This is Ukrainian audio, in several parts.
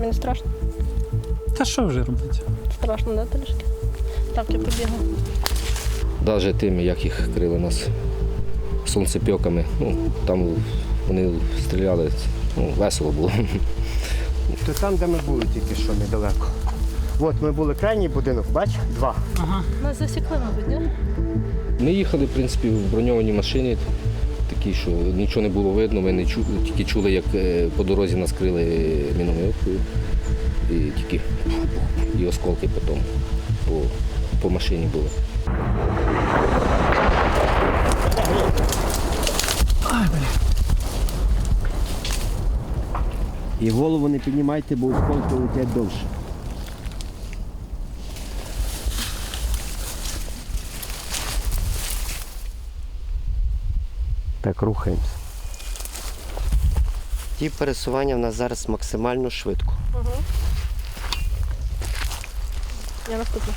Тобі не страшно? Та що вже робити? Страшно, да, трішки? Так, я побігла. Навіть тими, як їх крили нас сонцепьоками, ну, там вони стріляли, ну, весело було. То там, де ми були тільки що недалеко. От ми були крайній будинок, бач? Два. Нас засікли, мабуть, ні? Ми їхали, в принципі, в броньованій машині, такі, що нічого не було видно, ми не чу, тільки чули, як е, по дорозі нас крили мінометкою. І тільки і осколки потім по, по машині були. І голову не піднімайте, бо осколки летять довше. Так, рухаємося. Ті пересування в нас зараз максимально швидко. Я наступна.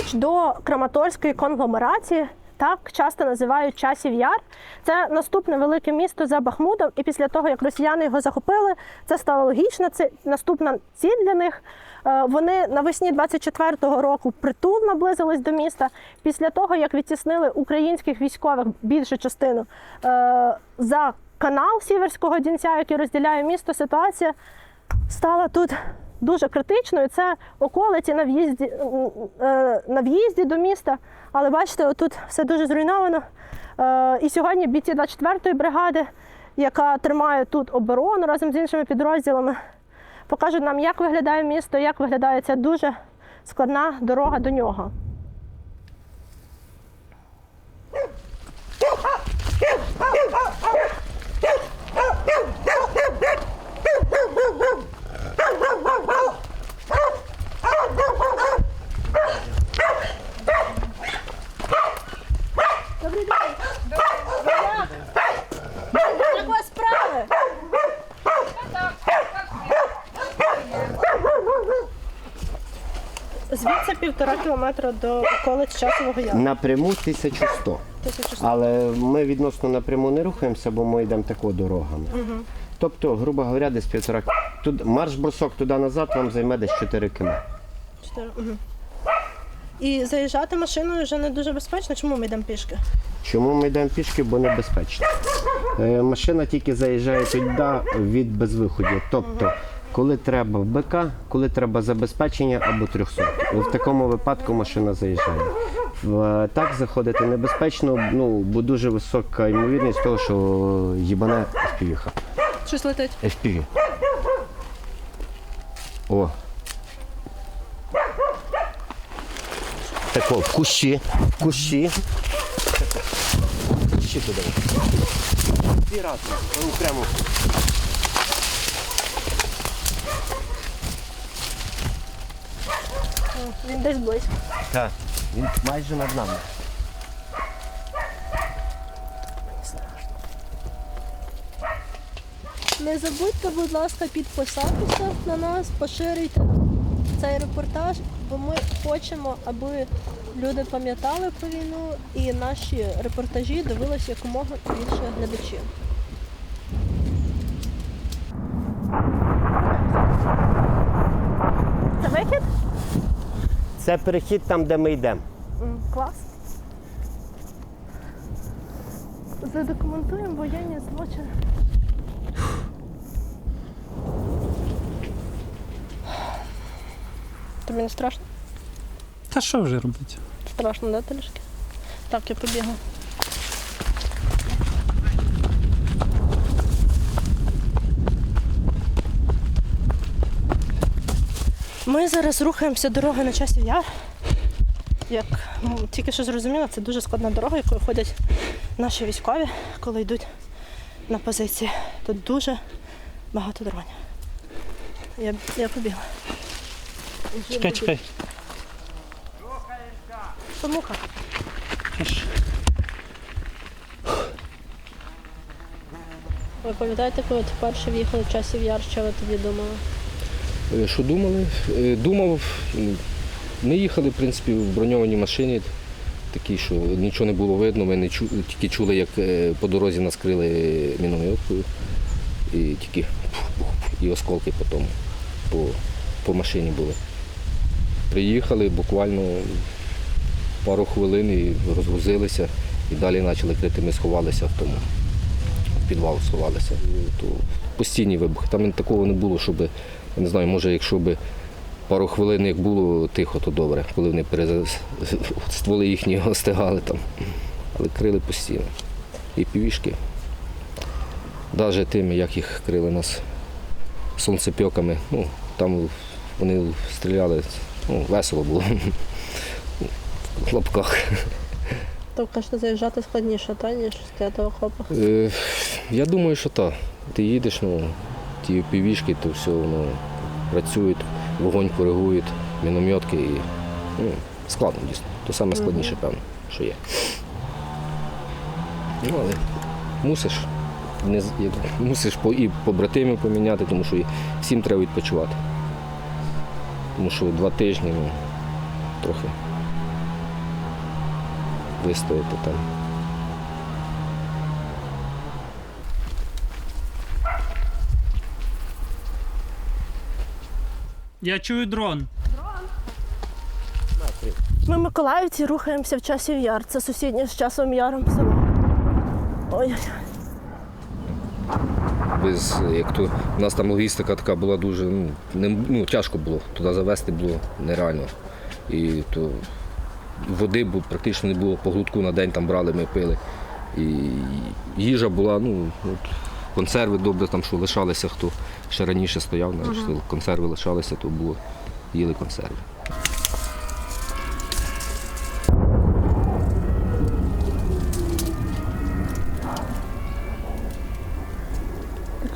Ключ до Краматорської конгломерації. Так часто називають часів яр. Це наступне велике місто за Бахмутом. І після того, як росіяни його захопили, це стало логічно. Це наступна ціль для них. Е, Вони навесні 24-го року притул наблизились до міста. Після того, як відтіснили українських військових більшу частину е, за канал Сіверського Дінця, який розділяє місто, ситуація стала тут дуже критичною. Це околиці на в'їзді, е, на в'їзді до міста. Але бачите, отут все дуже зруйновано. Е, І сьогодні бійці 24-ї бригади, яка тримає тут оборону разом з іншими підрозділами, покажуть нам, як виглядає місто, як виглядає ця дуже складна дорога до нього. Добрий день! Як у вас справи? Звідси півтора кілометра до околиць Часового Яру. Напряму 1100. 1100. Але ми відносно напряму не рухаємося, бо ми йдемо тако дорогами. Тобто, грубо говоря, десь півтора. Тут марш-бросок туди-назад вам займе десь 4 км. Чотири. Мгм. І заїжджати машиною вже не дуже безпечно. Чому ми йдемо пішки? Чому ми йдемо пішки, бо небезпечно. Е, машина тільки заїжджає туди від безвиходів. Тобто, коли треба в БК, коли треба забезпечення або 300. В такому випадку машина заїжджає. Е, Так заходити небезпечно, ну, бо дуже висока ймовірність того, що їбане FPV. Щось летить. FPV. О. Тако, в кущі, в кущі. В Кущі туди. Дві рази. Ну, Він десь близько. Так. Він майже над нами. Не забудьте, будь ласка, підписатися на нас, поширюйте цей репортаж, бо ми хочемо, аби люди пам'ятали про війну і наші репортажі дивилися якомога більше глядачів. Це вихід? Це перехід там, де ми йдемо. Клас. Задокументуємо воєнні злочини. Тобі не страшно? Та що вже робити? Страшно, да, трішки? Так, я побігла. Ми зараз рухаємося дорогою на часів яр. Як ну, тільки що зрозуміла, це дуже складна дорога, якою ходять наші військові, коли йдуть на позиції. Тут дуже багато дронів. Я, я побігла. Чекай, чекай. Що муха? Ви пам'ятаєте, коли вперше в'їхали в часів яр, що ви тоді думали? Е, Що думали? Е, Думав, ми їхали, в принципі, в броньованій машині, такій, що нічого не було видно, ми не чу, тільки чули, як е, по дорозі нас крили мінометкою. І тільки і осколки потім по, по машині були. Приїхали буквально пару хвилин і розгрузилися, і далі почали крити. Ми сховалися в тому в підвал сховалися. То постійні вибухи. Там такого не було, щоб, я не знаю, може, якщо б пару хвилин як було тихо, то добре, коли вони перез... стволи їхні остигали там. Але крили постійно. І півішки. Навіть тими, як їх крили нас сонцепьоками, ну, там вони стріляли, ну, весело було. В лапках. То кажете, заїжджати складніше, та, ніж стояти в окопах. Е, я думаю, що так. Ти їдеш, ну, ті півішки, то все воно працюють, вогонь коригують, мінометки і ну, складно дійсно. То саме складніше, певно, що є. Ну, але мусиш. Не, мусиш по, і побратимів поміняти, тому що всім треба відпочивати. Тому що два тижні ну, трохи вистояти там. Я чую дрон. Ми миколаївці рухаємося в часів яр. Це сусіднє з часом яром село. Ой, без як то у нас там логістика така була дуже ну, не, ну тяжко було. Туди завести було нереально. І то води практично не було по глутку на день там брали, ми пили. І їжа була, ну, от, консерви добре там, що лишалися, хто ще раніше стояв, знаєш, консерви лишалися, то було, їли консерви.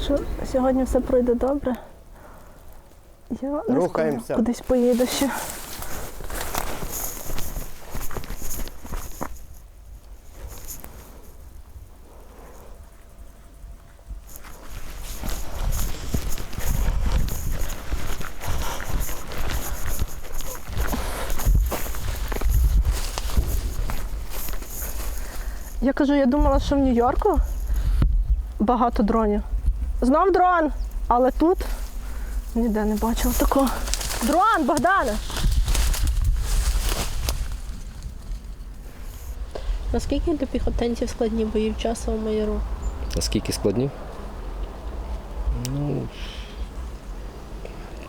якщо сьогодні все пройде добре. Я Рухаємося. кудись поїду ще. Кажу, я думала, що в Нью-Йорку багато дронів. Знов дрон, але тут ніде не бачила такого. Дрон, Богдане! Наскільки для піхотинців складні бої в часовому яру? Наскільки складні?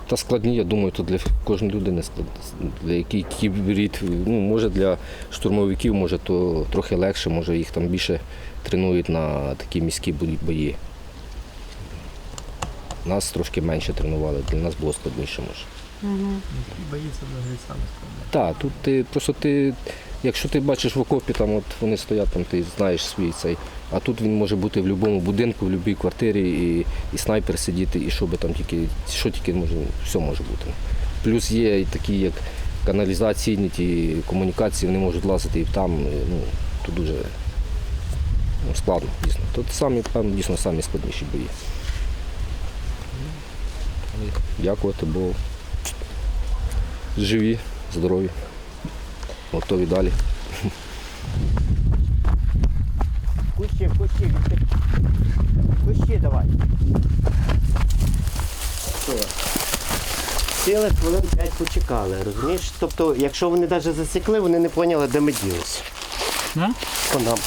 Та складні, я думаю, то для кожної людини. Для який рід, ну, може для штурмовиків, може то трохи легше, може їх там більше тренують на такі міські бої-. Нас трошки менше тренували, для нас було складніше може. Боїться взагалі саме складно. Так, тут ти просто ти, якщо ти бачиш в окопі, там от вони стоять, там ти знаєш свій цей. А тут він може бути в будь-якому будинку, в будь-якій квартирі, і, і снайпер сидіти, і що би там тільки, що тільки може, все може бути. Плюс є і такі, як каналізаційні ті комунікації, вони можуть лазити і там. і, Ну, то дуже ну, складно, дійсно. Тут самі, певно, дійсно самі складніші бої. Дякувати Богу. Живі, здорові, готові далі. Кущі, кущі, кущі давай. Сіли хвилин 5 почекали, розумієш? Тобто, якщо вони навіть засікли, вони не поняли, де ми ділися. Да? По нам.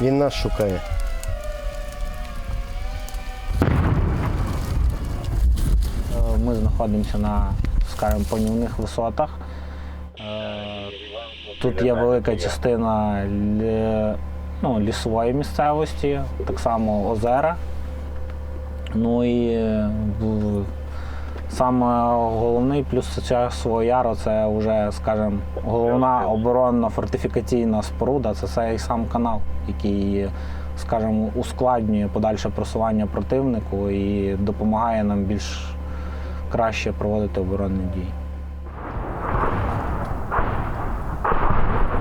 Він нас шукає. Знаходимося на, скажімо, панівних висотах. Е, Тут є велика частина ну, лісової місцевості, так само озера. Ну і е, саме головний плюс часового яру це вже, скажімо, головна оборонна фортифікаційна споруда це цей сам канал, який, скажімо, ускладнює подальше просування противнику і допомагає нам більш краще проводити оборонні дії.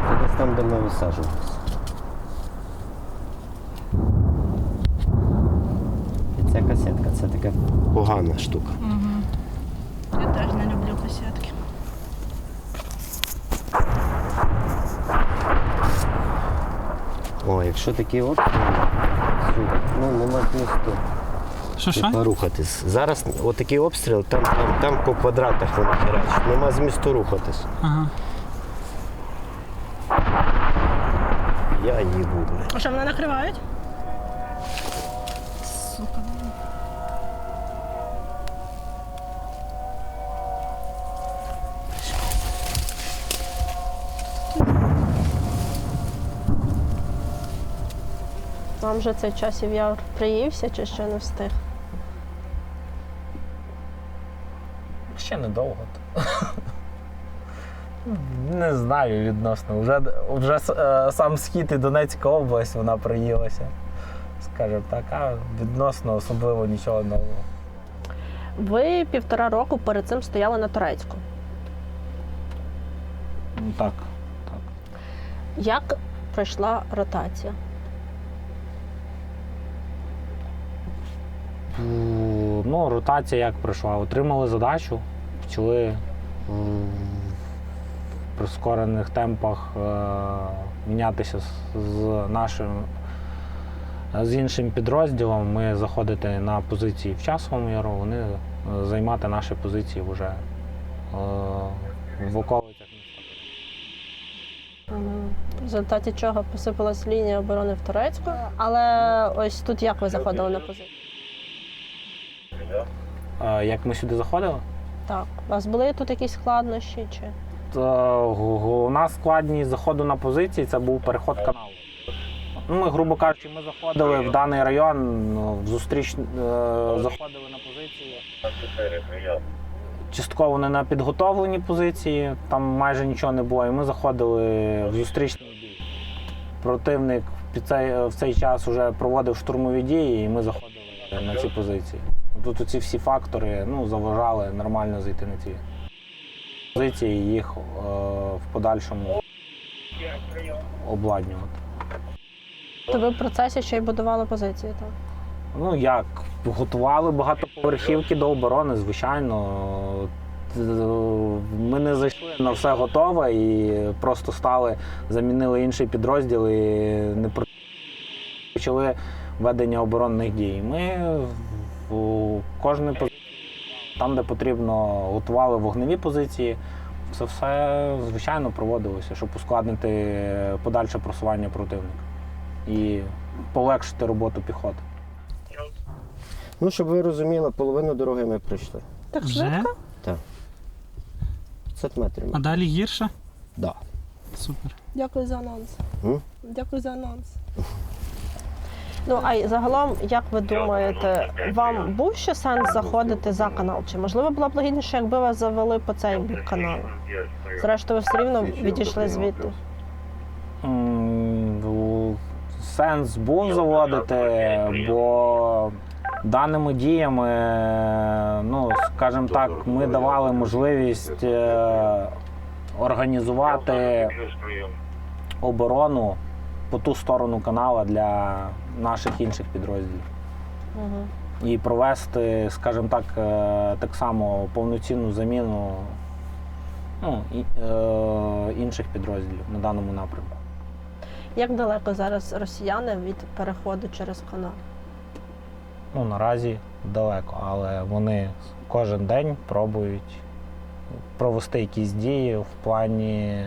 Це десь там, де ми висаджувалися. І ця касетка це така погана штука. Я теж не люблю касетки. О, якщо такі обстріли, ну нема змісту Що що? типа, рухатись. Зараз отакий обстріл, там, там, там по квадратах вони херачать. Нема змісту рухатись. Ага. Я їбу, блядь. А що мене накривають? Сука. Вам же цей часів я приївся чи ще не встиг? Ще недовго. Не знаю відносно. Вже, вже е, сам схід і Донецька область вона приїлася. Скажімо так, а відносно особливо нічого нового. Ви півтора року перед цим стояли на турецьку. Ну так, так. Як пройшла ротація? Ну, Ну, ротація як пройшла? Отримали задачу, почали в прискорених темпах е, мінятися з, нашим з іншим підрозділом. Ми заходити на позиції в часовому яру, вони е, займати наші позиції вже е, в околицях В результаті чого посипалась лінія оборони в Турецьку. Але ось тут як ви заходили на позицію? Е, Як ми сюди заходили, Так. У вас були тут якісь складнощі? Чи? г- головна складність заходу на позиції це був переход каналу. Ну, ми, грубо кажучи, ми заходили в даний район, ну, в зустріч е, заходили на позиції. Частково не на підготовлені позиції, там майже нічого не було, і ми заходили в зустрічний бій. Противник під цей, в цей час вже проводив штурмові дії, і ми заходили на ці позиції. Тут оці всі фактори ну, заважали нормально зайти на ці позиції і їх е, в подальшому обладнювати. То ви в процесі ще й будували позиції там? Ну як, готували багатоповерхівки до оборони, звичайно. Ми не зайшли на все готове і просто стали, замінили інший підрозділ і не почали ведення оборонних дій. Ми в кожній позиції, там, де потрібно, готували вогневі позиції. Це все, звичайно, проводилося, щоб ускладнити подальше просування противника і полегшити роботу піхоти. Ну, щоб ви розуміли, половину дороги ми пройшли. Так Вже? швидко? 500 метрів. А далі гірше? Да. Супер. Дякую за анонс. М? Дякую за анонс. Ну, а й загалом, як ви думаєте, вам був ще сенс заходити за канал? Чи можливо було б логідніше, якби вас завели по цей бік каналу? Зрештою, ви все рівно відійшли звідти. Сенс був заводити, бо даними діями, ну, скажімо так, ми давали можливість е, організувати оборону по ту сторону канала для наших інших підрозділів. Угу. І провести, скажімо так, е, так само повноцінну заміну ну, і, е, інших підрозділів на даному напрямку. Як далеко зараз росіяни від переходу через канал? Ну, наразі далеко, але вони кожен день пробують провести якісь дії в плані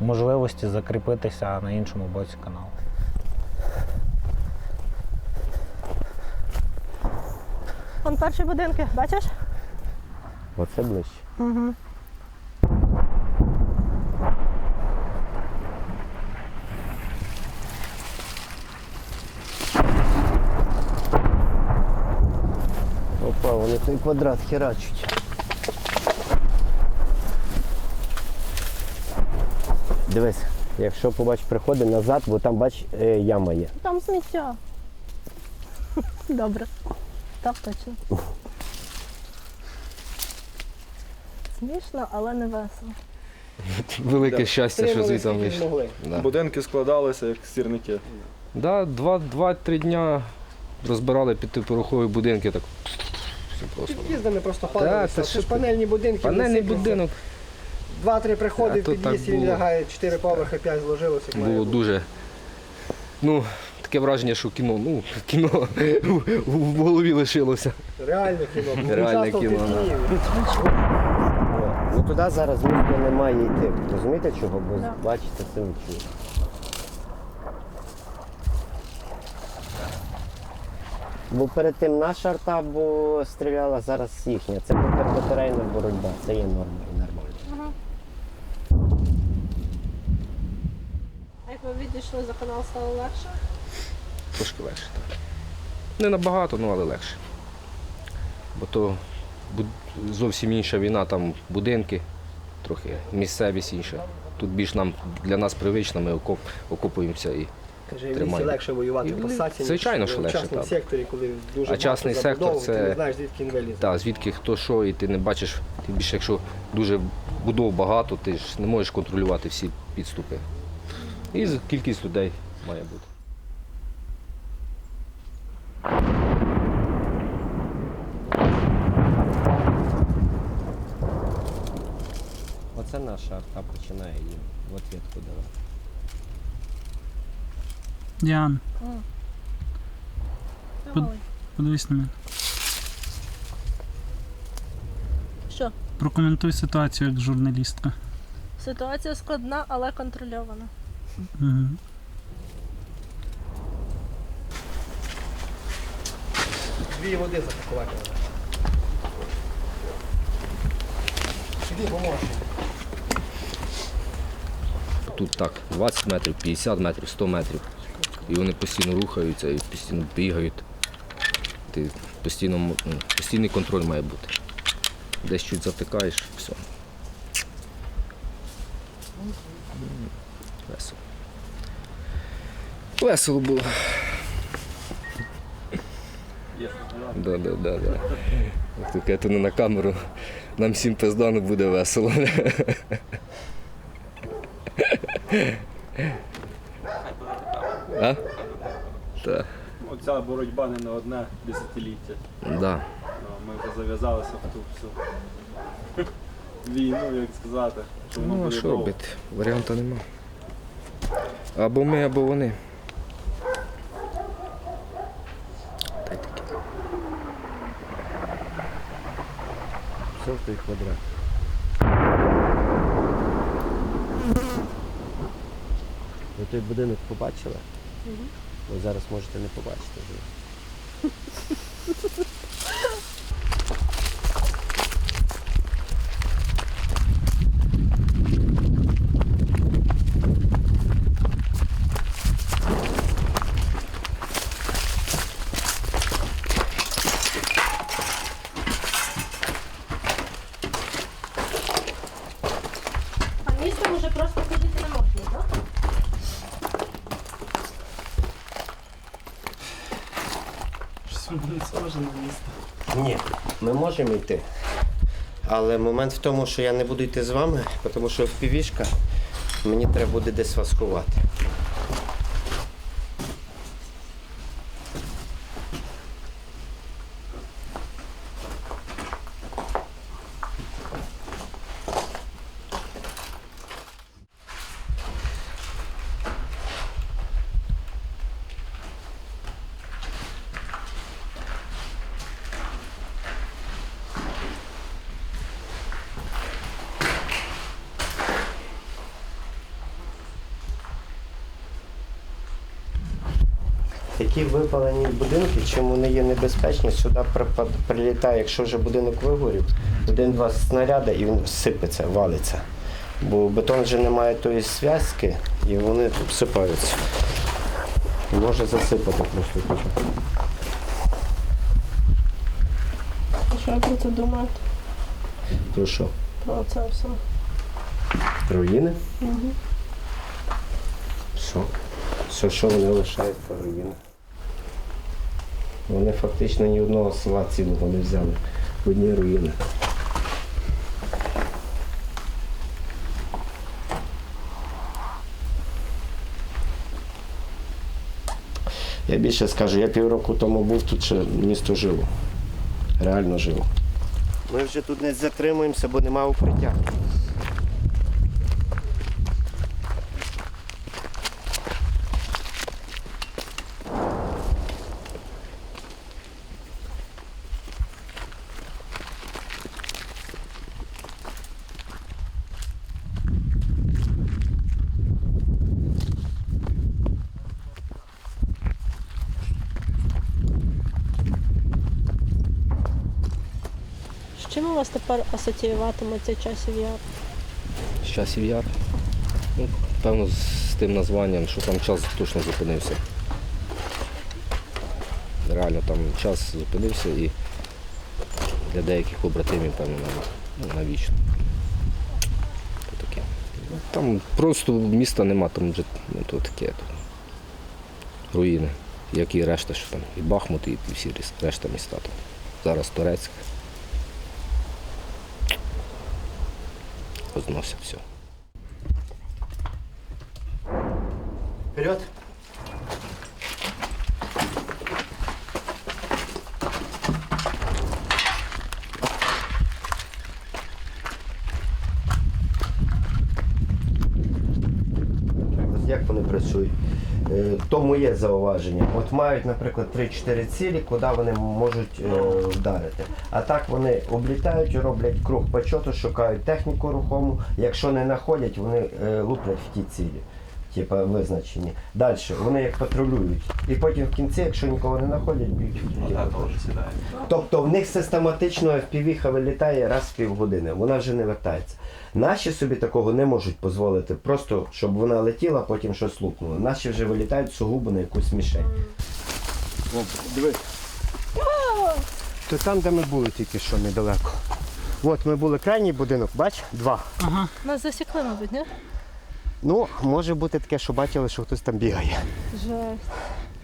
можливості закріпитися на іншому боці каналу. Вон перші будинки, бачиш? Оце ближче. Угу. Опа, вони той квадрат херачуть. Дивись, якщо побач, приходи назад, бо там бач е, яма є. Там сміття. Добре. Так точно. Смішно, але не весело. Велике щастя, що звідти вийшли. Да. Будинки складалися як сірники. Да, два, два-три дня розбирали п'ятиповерхові будинки. Так. Все просто. Під'їздами просто Так, ходили. це Це ж панельні будинки. Панельний вони сипляться. будинок Два-три приходи в тут так під'їзд, він було. лягає, чотири поверхи, п'ять зложилося. як має було бути. дуже. Ну, таке враження, що кіно, ну, кіно в, в голові лишилося. Реальне кіно. Реальне кіно, да. Києві. Ну туди зараз місто не має йти. Розумієте чого? Бо Да. бачите, це чує. Бо перед тим наша арта бо стріляла, зараз їхня. Це контрбатарейна боротьба, це є норма і нормально. А як ви відійшли за канал, стало легше? Трошки легше. Так. Не набагато, ну але легше. Бо то зовсім інша війна, там будинки, трохи місцевість інша. Тут більш нам для нас привично, ми окоп, окопуємося і. Каже, Тримай. легше воювати І в посадці, звичайно, що легше, частному так. секторі, коли дуже А багато частний сектор це- ти не знаєш, звідки він. Так, звідки хто що, і ти не бачиш, тим більше, якщо дуже будов багато, ти ж не можеш контролювати всі підступи. І кількість людей має бути. Оце наша арта починає їм в ответку давати. Діан, Ой. подивись на мене. Що? Прокоментуй ситуацію як журналістка. Ситуація складна, але контрольована. Угу. Дві води запакувати. Іди, поможеш. Тут так, 20 метрів, 50 метрів, 100 метрів. І вони постійно рухаються і постійно бігають. Ти постійно, ну, постійний контроль має бути. Десь чуть затикаєш, все. Весело. Весело було. Да, да, да, да. Таке то не на камеру. Нам всім пиздано буде весело. А? Так. Оця боротьба не на одне десятиліття. Да. Ну, Ми вже зав'язалися в ту всю війну, як сказати. Що воно Ну, а що робити? Варіанта нема. Або ми, або вони. Та й таке. Той квадрат. Ви той будинок побачили? Ви зараз можете не побачити. вже. Просто ходити не можна, так? Не схоже на місто. Ні, ми можемо йти. Але момент в тому, що я не буду йти з вами, тому що впівішка, мені треба буде десь вас ховати. Такі випалені будинки, чим вони є небезпечні, сюди прилітає, якщо вже будинок вигорів, один-два снаряди і він сипеться, валиться. Бо бетон вже не має тої зв'язки і вони обсипаються. І Може засипати просто. Що про це думаєте? Про що? Про це все. Руїни? Що? Що, що вони лишають про руїни? Вони фактично ні одного села цілого не взяли. в Одні руїни. Я більше скажу, я півроку тому був тут, ще місто жило. Реально жило. Ми вже тут не затримуємося, бо немає укриття. З чим у вас тепер асоціюватиметься часів яр? З часів яр. Ну, певно, з тим названням, що там час точно зупинився. Реально там час зупинився і для деяких побратимів, певно, ну, навічно. Там просто міста нема, там вже ну, то таке. То. Руїни, як і решта, що там, і Бахмут, і всі решта міста. Там. Зараз Турецьк. Розносять все. Вперед! От Як вони працюють? Е, є зауваження. От мають, наприклад, 3-4 цілі, куди вони можуть е, вдарити. А так вони облітають, роблять круг почоту, шукають техніку рухому. Якщо не знаходять, вони е, луплять в ті цілі. Типа визначені. Далі вони як патрулюють. І потім в кінці, якщо нікого не знаходять, б'ють. Тобто в них систематично FPV вилітає раз в півгодини, вона вже не вертається. Наші собі такого не можуть дозволити, просто щоб вона летіла, потім щось лупнуло. Наші вже вилітають сугубо на якусь мішень. О, диви. То там, де ми були тільки що недалеко. От ми були крайній будинок, бач, два. Нас засікли, мабуть, ні? Ну, може бути таке, що бачили, що хтось там бігає. Жесть.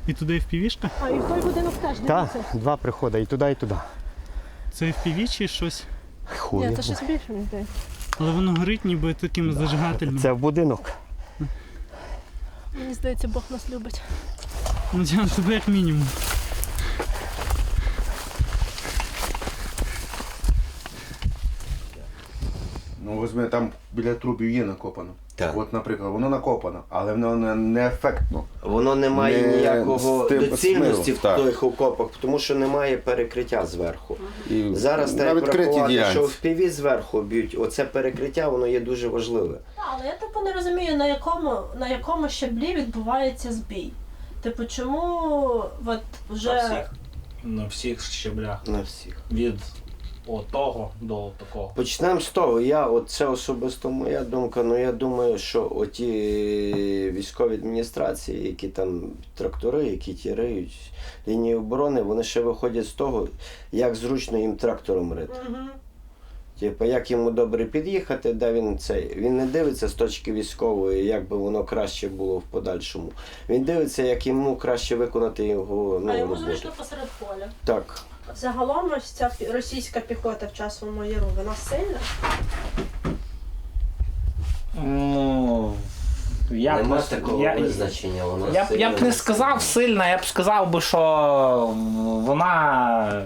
І туди впівішка? А і в той будинок теж Так, дивиться? два приходи, і туди, і туди. Це впіві чи щось? Хуй. Ні, це щось більше мені здається. Але воно горить ніби таким зажигательним. Це в будинок. Мені здається, Бог нас любить. Ну, Діан, тебе як мінімум. Ну, візьми, там біля трубів є накопано. Так. От, наприклад, воно накопано, але воно не, не ефектно. Воно не має Не ніякого доцільності смиру, в так. тих окопах, тому що немає перекриття зверху. І Зараз треба врахувати, що в піві зверху б'ють. Оце перекриття, воно є дуже важливе. Але я типу не розумію, на якому, на якому щаблі відбувається збій. Типу, чому от вже. На всіх щеблях. На всіх. Від отого до такого. Почнемо з того. Я, от це особисто моя думка. Ну я думаю, що оті військові адміністрації, які там трактори, які тіриють лінії оборони, вони ще виходять з того, як зручно їм трактором рити. Мгм. Типу, як йому добре під'їхати, де він цей. Він не дивиться з точки військової, як би воно краще було в подальшому. Він дивиться, як йому краще виконати його ну, А йому роботу. зручно посеред поля. Так. Загалом ось ця російська піхота в часовому яру, вона сильна. Ну, я б не- я- визначення. Воно Я, б- я б не сказав сильно, я б сказав би, що вона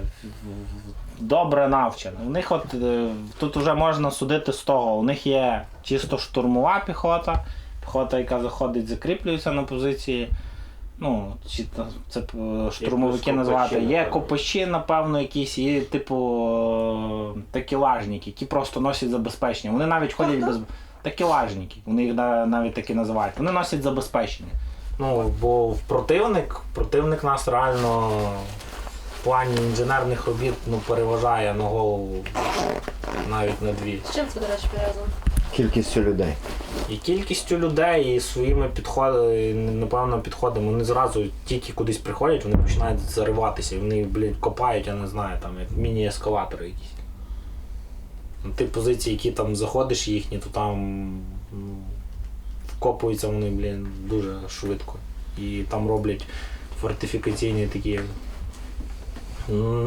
добре навчена. У них от е, тут вже можна судити з того. У них є чисто штурмова піхота, піхота, яка заходить, закріплюється на позиції. Ну, чи це е, штурмовики називати. Є копачі, напевно, якісь, є типу такілажники, які просто носять забезпечення. Вони навіть ходять без. Такілажники, вони їх навіть такі називають. Вони носять забезпечення. Ну, бо в противник, противник нас реально в плані інженерних робіт ну, переважає на голову навіть на дві. З чим це, до речі, пов'язано? Кількістю людей. І кількістю людей, і своїми підходами, напевно, підходами. Вони зразу тільки кудись приходять, вони починають зариватися. І вони, блядь, копають, я не знаю, там, як міні-ескалатори якісь. На ті позиції, які там заходиш їхні, то там ну, вкопуються вони, блін, дуже швидко. І там роблять фортифікаційні такі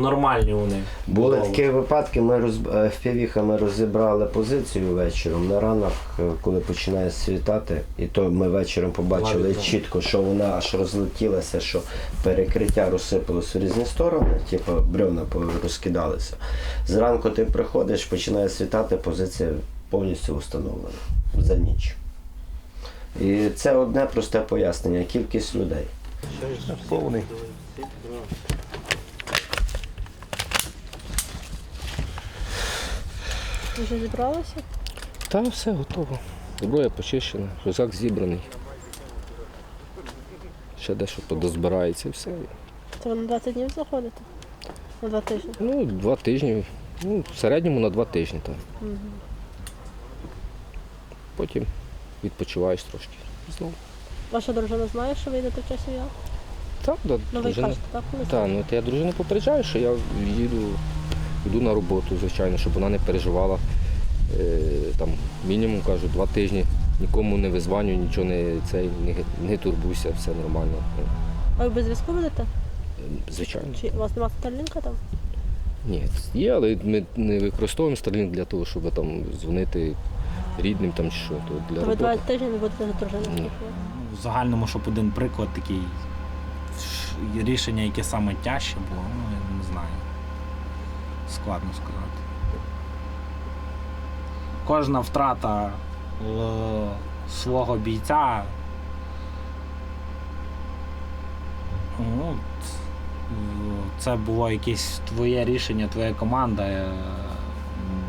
нормальні вони. Були такі випадки, ми роз... е, впівіхами розібрали позицію вечором. На ранок, е, коли починає світати, і то ми вечором побачили Навіть, чітко, що вона аж розлетілася, що перекриття розсипалося в різні сторони, типу бревна розкидалися. Зранку ти приходиш, починає світати, позиція повністю встановлена за ніч. І це одне просте пояснення кількість людей. Повний. Вже зібралися? Та все готово. Зброя почищена, рюкзак зібраний. Ще дещо подозбирається і все. Це ви на 20 днів заходите? На два тижні. Ну, два тижні. Ну, в середньому на два тижні там. Потім відпочиваєш трошки. Знову. Ваша дружина знає, що ви йдете в часі я? Так, да, Ну ви дружина. кажете, так? коли Так, ну то я дружину попереджаю, що я їду, йду на роботу, звичайно, щоб вона не переживала. Е, там мінімум кажу, два тижні нікому не визваню, нічого не цей, не, не турбуйся, все нормально. А ви без зв'язку будете? Звичайно. Чи у вас немає старлінка там? Ні, є, але ми не використовуємо Starlink для того, щоб там дзвонити рідним там чи що, то для То ви два тижні не будете з дружиною Ні. спілкуватися? В загальному, щоб один приклад такий рішення, яке саме тяжче було, ну я не знаю. Складно сказати. Кожна втрата свого бійця. Ну, це було якесь твоє рішення, твоя команда. е,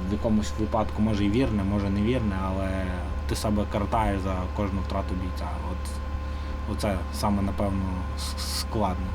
В якомусь випадку може і вірне, може не вірне, але ти себе картаєш за кожну втрату бійця. От, оце саме, напевно, складно.